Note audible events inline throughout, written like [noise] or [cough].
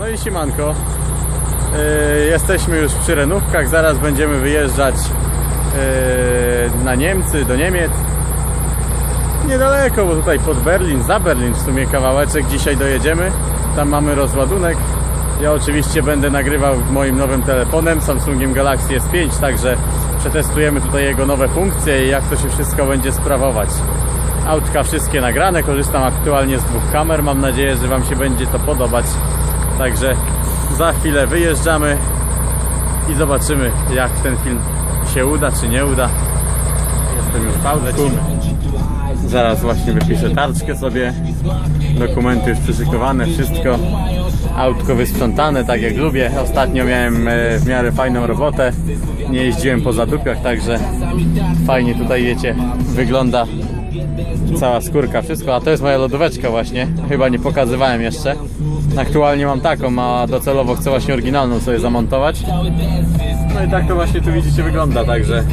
No i siemanko. Yy, jesteśmy już przy Renówkach, zaraz będziemy wyjeżdżać yy, na Niemcy, do Niemiec. Niedaleko, bo tutaj pod Berlin, za Berlin w sumie kawałeczek dzisiaj dojedziemy. Tam mamy rozładunek. Ja oczywiście będę nagrywał moim nowym telefonem Samsungiem Galaxy S5, także przetestujemy tutaj jego nowe funkcje i jak to się wszystko będzie sprawować. Autka wszystkie nagrane, korzystam aktualnie z dwóch kamer, mam nadzieję, że Wam się będzie to podobać. Także za chwilę wyjeżdżamy i zobaczymy jak ten film się uda czy nie uda. Jestem już aucie. lecimy. Zaraz właśnie wypiszę tarczkę sobie. Dokumenty już przyszykowane, wszystko. Autko wysprzątane, tak jak lubię. Ostatnio miałem e, w miarę fajną robotę. Nie jeździłem po zadupiach, także fajnie tutaj wiecie, wygląda cała skórka, wszystko. A to jest moja lodóweczka właśnie. Chyba nie pokazywałem jeszcze. Aktualnie mam taką, a docelowo chcę właśnie oryginalną sobie zamontować. No i tak to właśnie tu widzicie wygląda, także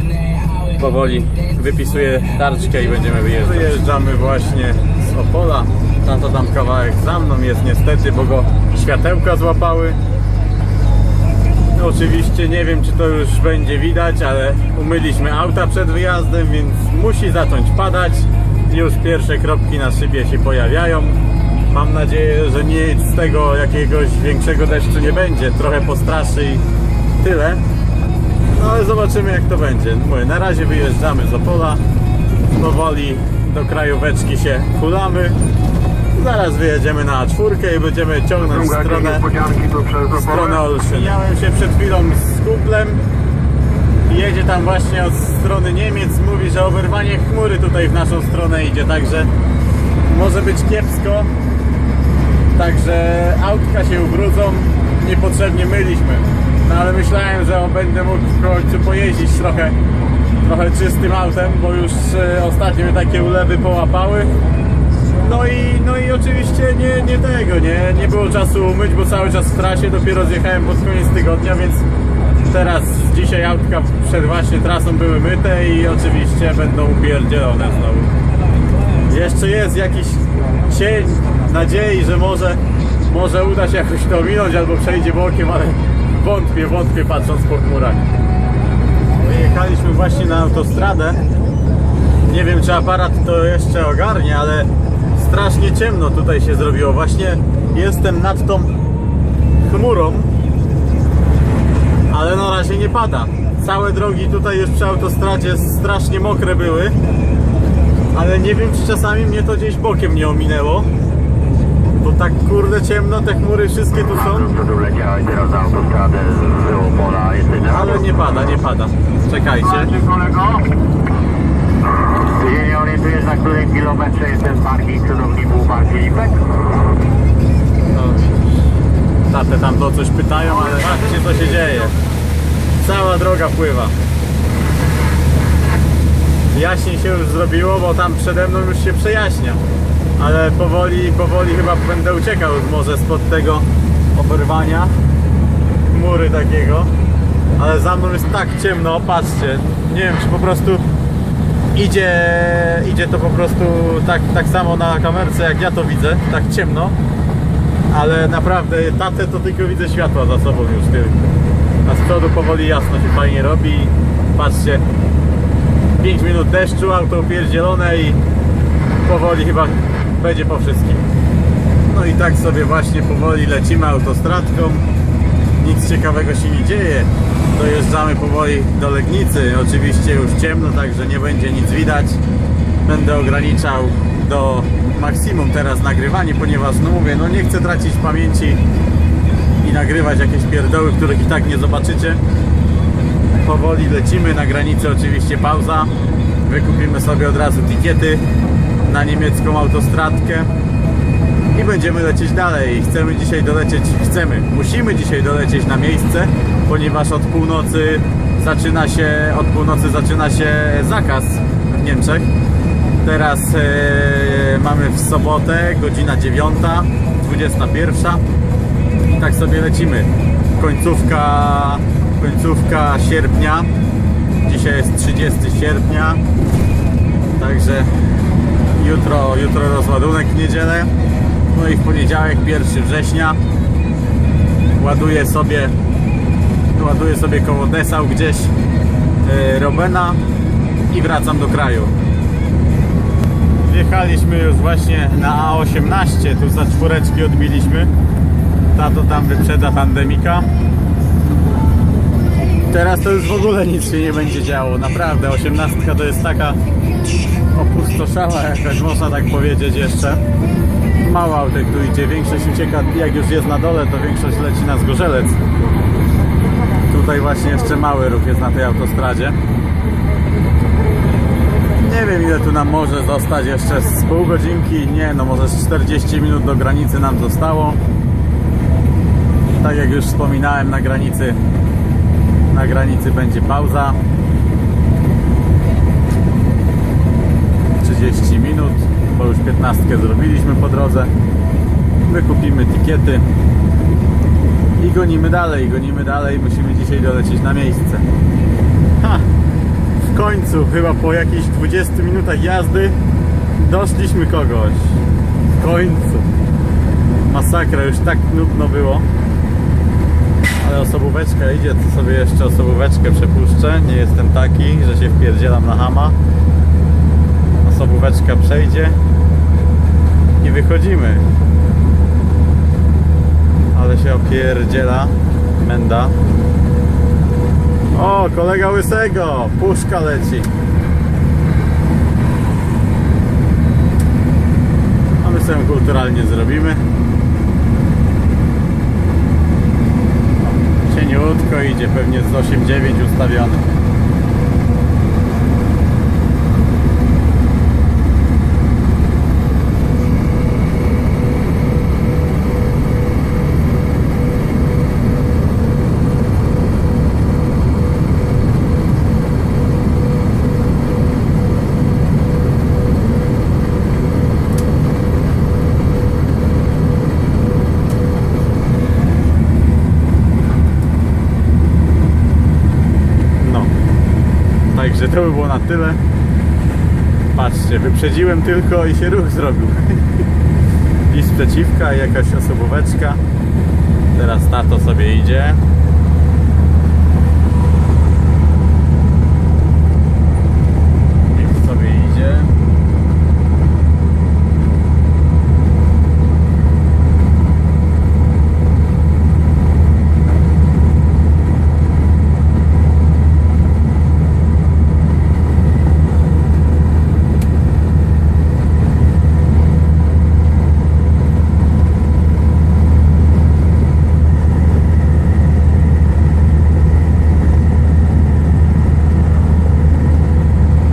powoli wypisuję tarczkę i będziemy wyjeżdżać. Wyjeżdżamy właśnie z Opola. Tam to tam kawałek za mną jest niestety, bo go światełka złapały. No, oczywiście nie wiem czy to już będzie widać, ale umyliśmy auta przed wyjazdem, więc musi zacząć padać. Już pierwsze kropki na szybie się pojawiają. Mam nadzieję, że nic z tego jakiegoś większego deszczu nie będzie. Trochę postraszy i tyle. No ale zobaczymy jak to będzie. Mówię, na razie wyjeżdżamy z Opola. Powoli do krajóweczki się hulamy. Zaraz wyjedziemy na czwórkę i będziemy ciągnąć Druga stronę, stronę Opole. Olsztyn. Mijałem się przed chwilą z kumplem. Jedzie tam właśnie od strony Niemiec. Mówi, że oberwanie chmury tutaj w naszą stronę idzie, także może być kiepsko. Także autka się ubrudzą, niepotrzebnie myliśmy. No ale myślałem, że będę mógł w końcu pojeździć trochę, trochę czystym autem, bo już e, ostatnio mnie takie ulewy połapały. No i, no i oczywiście nie, nie tego, nie, nie było czasu umyć, bo cały czas w trasie, dopiero zjechałem pod koniec tygodnia, więc teraz dzisiaj autka przed właśnie trasą były myte i oczywiście będą upierdzielone znowu. Jeszcze jest jakiś cień nadziei, że może, może uda się jakoś to ominąć albo przejdzie bokiem, ale wątpię, wątpię patrząc po chmurach. Wyjechaliśmy właśnie na autostradę. Nie wiem czy aparat to jeszcze ogarnie, ale strasznie ciemno tutaj się zrobiło. Właśnie jestem nad tą chmurą, ale na razie nie pada. Całe drogi tutaj już przy autostradzie strasznie mokre były ale nie wiem czy czasami mnie to gdzieś bokiem nie ominęło. Bo tak kurde ciemno, te chmury wszystkie tu są, ale nie pada, nie pada. Czekajcie. Ty nie orientujesz na którym kilometrze jest ten parking cudowników Bar Filipek? No, tatę tam to coś pytają, ale patrzcie co się dzieje. Cała droga pływa. Jaśniej się już zrobiło, bo tam przede mną już się przejaśnia. Ale powoli, powoli chyba będę uciekał może spod tego oberwania chmury takiego. Ale za mną jest tak ciemno, patrzcie. Nie wiem czy po prostu idzie, idzie to po prostu tak, tak samo na kamerce jak ja to widzę, tak ciemno ale naprawdę tatę to tylko widzę światła za sobą już tylko. A z przodu powoli jasno się fajnie robi. Patrzcie, 5 minut deszczu, auto upierdzielone i powoli chyba będzie po wszystkim. No i tak sobie właśnie powoli lecimy autostradką. Nic ciekawego się nie dzieje. Dojeżdżamy powoli do Legnicy. Oczywiście już ciemno, także nie będzie nic widać. Będę ograniczał do maksimum teraz nagrywanie, ponieważ no mówię, no nie chcę tracić pamięci i nagrywać jakieś pierdoły, których i tak nie zobaczycie. Powoli lecimy, na granicy oczywiście pauza. Wykupimy sobie od razu tikiety na niemiecką autostradkę i będziemy lecieć dalej. Chcemy dzisiaj dolecieć, chcemy, musimy dzisiaj dolecieć na miejsce, ponieważ od północy zaczyna się, od północy zaczyna się zakaz w Niemczech. Teraz e, mamy w sobotę, godzina 9, 21 i tak sobie lecimy. Końcówka, końcówka sierpnia. Dzisiaj jest 30 sierpnia. Także jutro, jutro rozładunek w niedzielę. No i w poniedziałek 1 września ładuję sobie ładuję sobie koło Dessau gdzieś yy, Robena i wracam do kraju. Wjechaliśmy już właśnie na A18, tu za czwóreczki odbiliśmy. Tato tam wyprzedza pandemika. Teraz to już w ogóle nic się nie będzie działo, naprawdę. 18 to jest taka opustoszała jakaś, można tak powiedzieć jeszcze. Mało autek tu idzie, większość ucieka, jak już jest na dole, to większość leci na Zgorzelec. Tutaj właśnie jeszcze mały ruch jest na tej autostradzie. Nie wiem ile tu nam może zostać jeszcze z pół godzinki, nie no może z 40 minut do granicy nam zostało. Tak jak już wspominałem na granicy na granicy będzie pauza 30 minut, bo już 15 zrobiliśmy po drodze. Wykupimy tikiety i gonimy dalej, gonimy dalej. Musimy dzisiaj dolecieć na miejsce. Ha! W końcu, chyba po jakichś 20 minutach jazdy, doszliśmy kogoś. W końcu. Masakra, już tak nudno było. Ale osobóweczka idzie, to sobie jeszcze osobóweczkę przepuszczę. Nie jestem taki, że się wpierdzielam na hama. Osobóweczka przejdzie i wychodzimy. Ale się opierdziela menda. O, kolega Łysego! Puszka leci. A my sobie kulturalnie zrobimy. Cieniutko idzie, pewnie z 8-9 ustawiony. No. Także to by było na tyle. Patrzcie, wyprzedziłem tylko i się ruch zrobił. [laughs] I sprzeciwka, i jakaś osobóweczka. Teraz tato sobie idzie. Niech sobie idzie.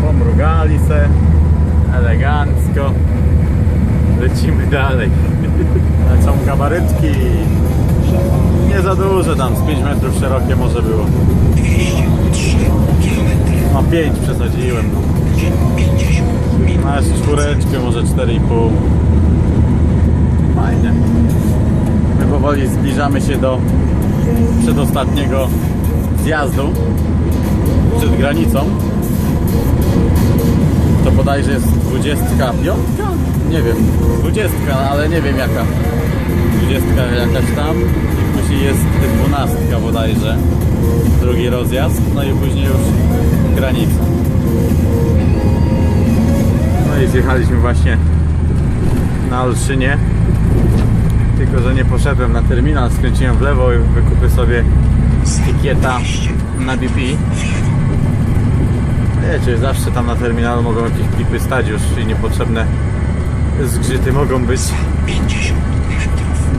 Pomrugali se elegancko. Lecimy dalej. Lecą gabarytki. Nie za duże tam, z 5 metrów szerokie może było. No 5 przesadziłem. No. Masz czwóreczkę, może 4,5. Fajnie. My powoli zbliżamy się do przedostatniego zjazdu przed granicą. To bodajże jest 25? Nie wiem, 20, ale nie wiem jaka. 20 jakaś tam i później jest 12 bodajże. Drugi rozjazd, no i później już granica. No i zjechaliśmy właśnie na Olszynie. Tylko, że nie poszedłem na terminal, skręciłem w lewo i wykupię sobie tikieta na BP. Wiecie, zawsze tam na terminalu mogą jakieś klipy stać już i niepotrzebne zgrzyty mogą być.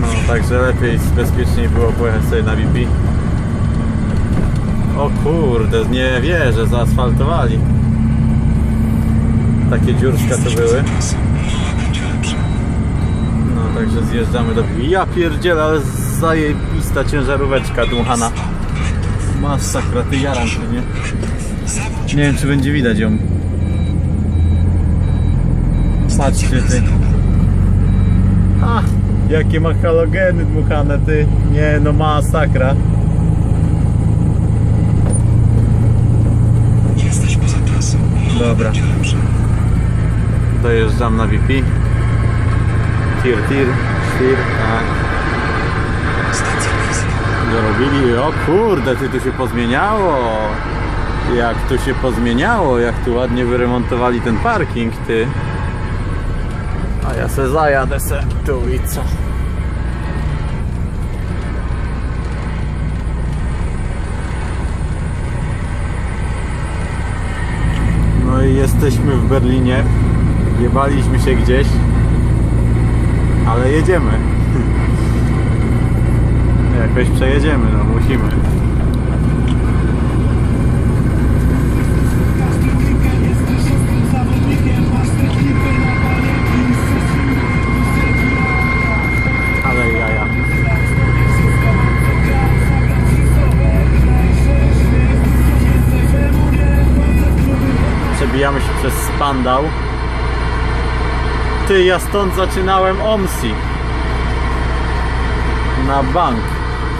No, także lepiej, bezpieczniej było pojechać sobie na BP. O kurde, nie wierzę, zaasfaltowali. Takie dziurska to były. No, także zjeżdżamy do BP. Ja pierdzielę, ale zajebista ciężaróweczka dmuchana. Masakra, ty jaram się, nie? Nie wiem, czy będzie widać ją. Patrzcie ty. A, jakie ma halogeny dmuchane ty. Nie no, masakra. Jesteś poza trasą. Dobra. Dojeżdżam na VP. Tir, tir, tir, tak. Zrobili. O kurde, ty tu się pozmieniało. Jak tu się pozmieniało, jak tu ładnie wyremontowali ten parking, ty. A ja se zajadę se tu i co? No i jesteśmy w Berlinie. Jebaliśmy się gdzieś. Ale jedziemy. [laughs] Jakoś przejedziemy, no musimy. Przez Spandau. Ty, ja stąd zaczynałem OMSI. Na bank.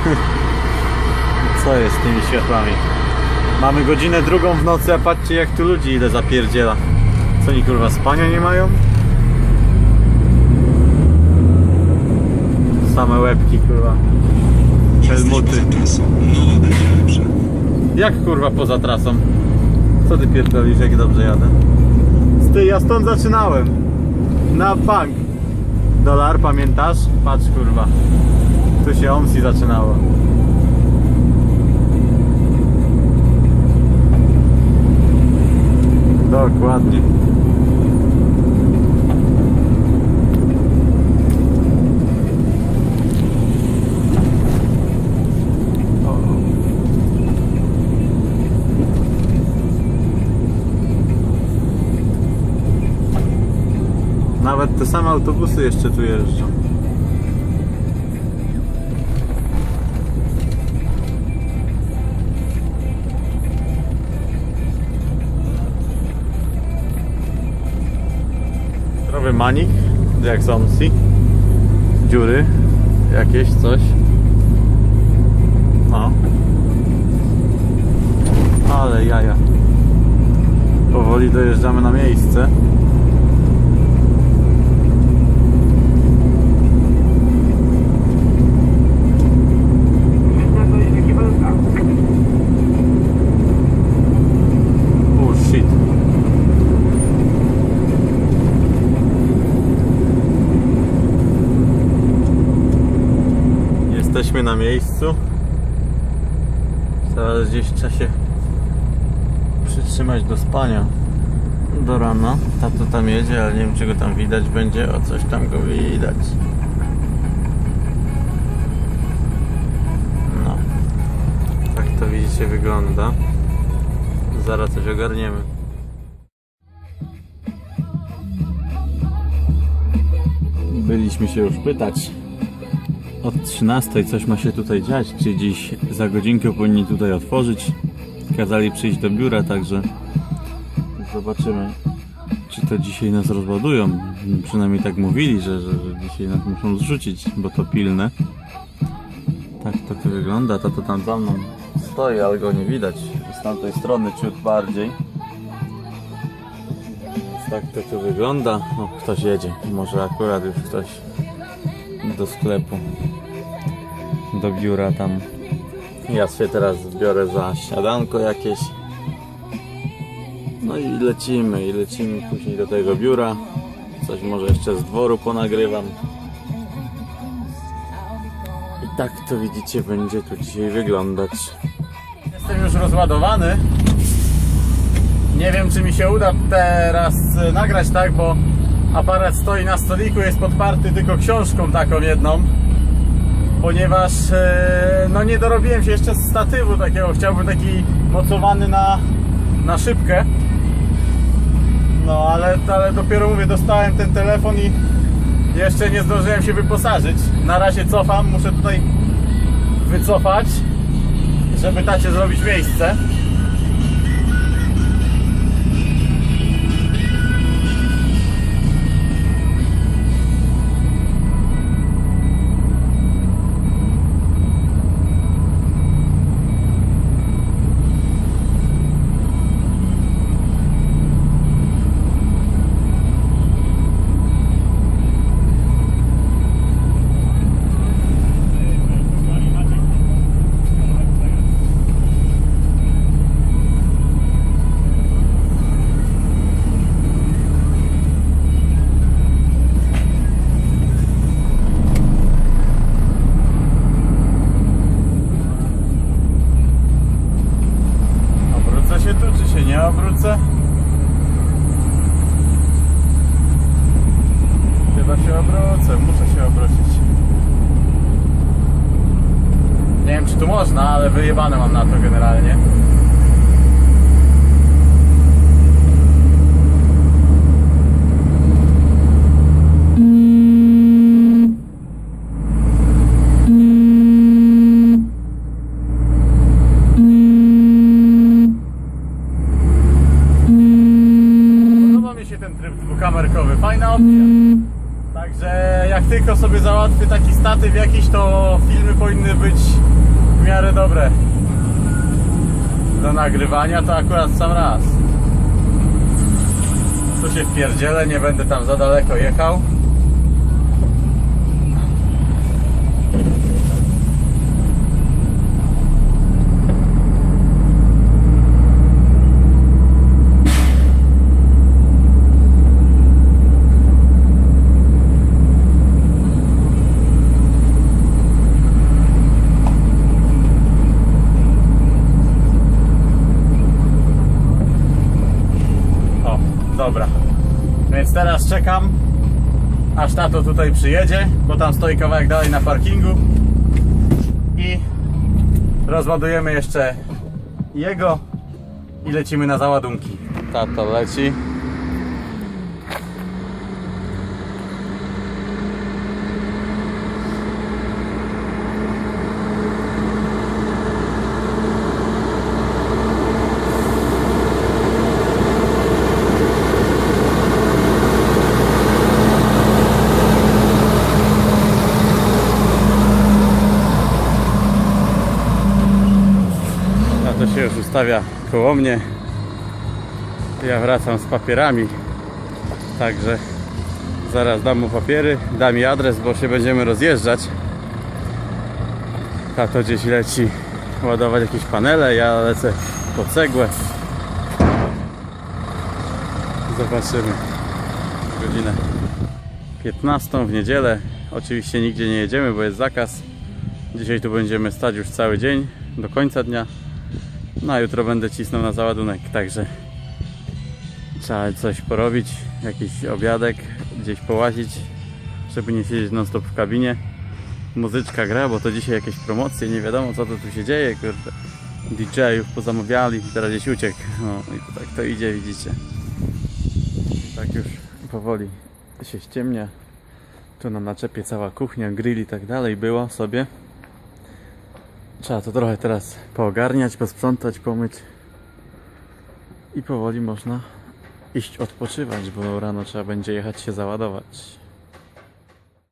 [laughs] Co jest z tymi światłami? Mamy godzinę drugą w nocy, a patrzcie jak tu ludzi ile zapierdziela. Co oni kurwa spania nie mają? Same łebki kurwa. Helmuty. No. Jak kurwa poza trasą? Co ty pierdolisz, jak dobrze jadę? Ty, ja stąd zaczynałem. Na bank. Dolar, pamiętasz? Patrz kurwa. Tu się OMSI zaczynało. Same autobusy jeszcze tu jeżdżą. Zdrowy manik, jak Omsi. Dziury, jakieś coś. No. Ale jaja. Powoli dojeżdżamy na miejsce. Jesteśmy na miejscu. Teraz gdzieś trzeba się przytrzymać do spania do rana. Tato tam jedzie, ale nie wiem czego tam widać będzie. O coś tam go widać. No. Tak to widzicie wygląda. Zaraz coś ogarniemy. Byliśmy się już pytać od 13 coś ma się tutaj dziać, czy dziś za godzinkę powinni tutaj otworzyć. Kazali przyjść do biura, także zobaczymy, czy to dzisiaj nas rozładują. Przynajmniej tak mówili, że, że, że dzisiaj nas muszą zrzucić, bo to pilne. Tak to tu wygląda. Tato tam za mną stoi, ale go nie widać. Z tamtej strony ciut bardziej. Więc tak to tu wygląda. O, ktoś jedzie. Może akurat już ktoś do sklepu. Do biura tam. Ja się teraz biorę za śniadanko jakieś. No i lecimy, i lecimy później do tego biura. Coś może jeszcze z dworu ponagrywam. I tak to widzicie będzie tu dzisiaj wyglądać. Jestem już rozładowany. Nie wiem czy mi się uda teraz e, nagrać tak, bo aparat stoi na stoliku, jest podparty tylko książką taką jedną. Ponieważ e, no nie dorobiłem się jeszcze statywu takiego, chciałbym taki mocowany na, na szybkę. No ale, ale dopiero mówię, dostałem ten telefon i jeszcze nie zdążyłem się wyposażyć. Na razie cofam, muszę tutaj wycofać, żeby tacie zrobić miejsce. Tylko sobie załatwię taki statyw jakiś, to filmy powinny być w miarę dobre. Do nagrywania to akurat sam raz. Tu się wpierdzielę, nie będę tam za daleko jechał. O, dobra. Więc teraz czekam, aż tato tutaj przyjedzie, bo tam stoi kawałek dalej na parkingu. I rozładujemy jeszcze jego i lecimy na załadunki. Tato leci. Tato się już ustawia koło mnie. Ja wracam z papierami. Także zaraz dam mu papiery, da mi adres, bo się będziemy rozjeżdżać. Tato gdzieś leci ładować jakieś panele, ja lecę po cegłę. Zobaczymy. Godzinę 15 w niedzielę. Oczywiście nigdzie nie jedziemy, bo jest zakaz. Dzisiaj tu będziemy stać już cały dzień, do końca dnia. No a jutro będę cisnął na załadunek, także trzeba coś porobić, jakiś obiadek, gdzieś połazić, żeby nie siedzieć non stop w kabinie. Muzyczka gra, bo to dzisiaj jakieś promocje, nie wiadomo co to tu się dzieje, kurde. DJ-ów pozamawiali, teraz gdzieś uciekł. No i to tak to idzie, widzicie. Tak już powoli się ściemnia. Tu na naczepie cała kuchnia, grill i tak dalej było sobie. Trzeba to trochę teraz poogarniać, posprzątać, pomyć. I powoli można iść odpoczywać, bo rano trzeba będzie jechać się załadować.